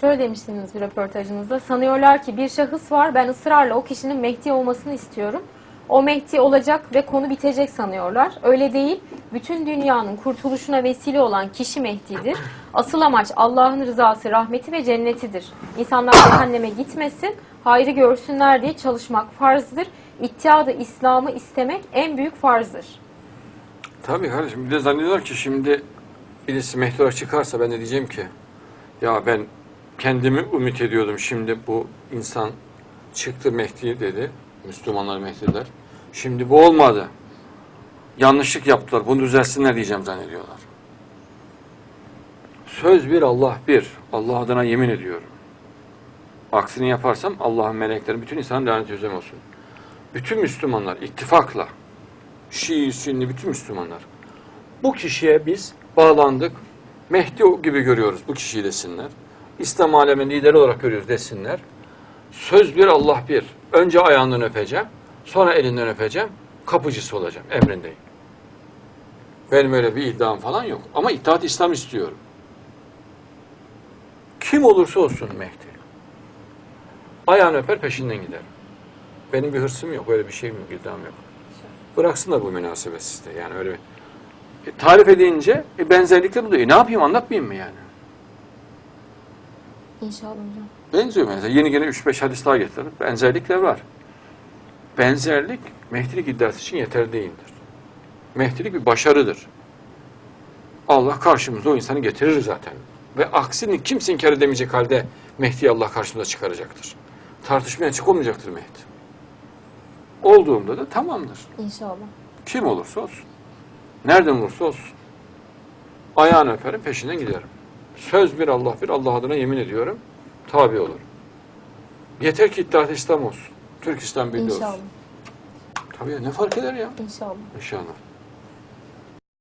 Şöyle demiştiniz bir röportajınızda. Sanıyorlar ki bir şahıs var. Ben ısrarla o kişinin Mehdi olmasını istiyorum. O Mehdi olacak ve konu bitecek sanıyorlar. Öyle değil. Bütün dünyanın kurtuluşuna vesile olan kişi Mehdi'dir. Asıl amaç Allah'ın rızası, rahmeti ve cennetidir. İnsanlar cehenneme gitmesin, hayrı görsünler diye çalışmak farzdır. İttihadı İslam'ı istemek en büyük farzdır. Tabii kardeşim bir de zannediyorlar ki şimdi birisi Mehdi olarak çıkarsa ben de diyeceğim ki ya ben kendimi ümit ediyordum şimdi bu insan çıktı Mehdi dedi. Müslümanlar Mehdiler. Şimdi bu olmadı. Yanlışlık yaptılar. Bunu düzelsinler diyeceğim zannediyorlar. Söz bir Allah bir. Allah adına yemin ediyorum. Aksini yaparsam Allah'ın melekleri bütün insanın lanet üzerine olsun. Bütün Müslümanlar ittifakla Şii, Sünni bütün Müslümanlar. Bu kişiye biz bağlandık. Mehdi gibi görüyoruz bu kişiyi desinler. İslam aleminin lideri olarak görüyoruz desinler. Söz bir Allah bir. Önce ayağından öpeceğim. Sonra elinden öpeceğim. Kapıcısı olacağım. Emrindeyim. Benim öyle bir iddiam falan yok. Ama İttihat İslam istiyorum. Kim olursa olsun Mehdi. Ayağını öper peşinden giderim. Benim bir hırsım yok. Öyle bir şeyim yok. iddiam yok. Bıraksınlar bu münasebetsizde. Yani öyle bir... E, tarif edince e, benzerlikler buluyor. E, ne yapayım anlatmayayım mı yani? İnşallah hocam. Benziyor mesela. Yeni gene 3-5 hadis daha getirdim. Benzerlikler var. Benzerlik Mehdilik iddiası için yeterli değildir. Mehdilik bir başarıdır. Allah karşımıza o insanı getirir zaten. Ve aksini kimse inkar edemeyecek halde Mehdi'yi Allah karşımıza çıkaracaktır. Tartışmaya açık olmayacaktır Mehdi. Olduğumda da tamamdır. İnşallah. Kim olursa olsun. Nereden olursa olsun. Ayağını öperim, peşinden giderim. Söz bir Allah bir, Allah adına yemin ediyorum. Tabi olur. Yeter ki iddia İslam olsun. Türk İslam Birliği İnşallah. olsun. Tabii ya, ne fark eder ya? İnşallah. İnşallah.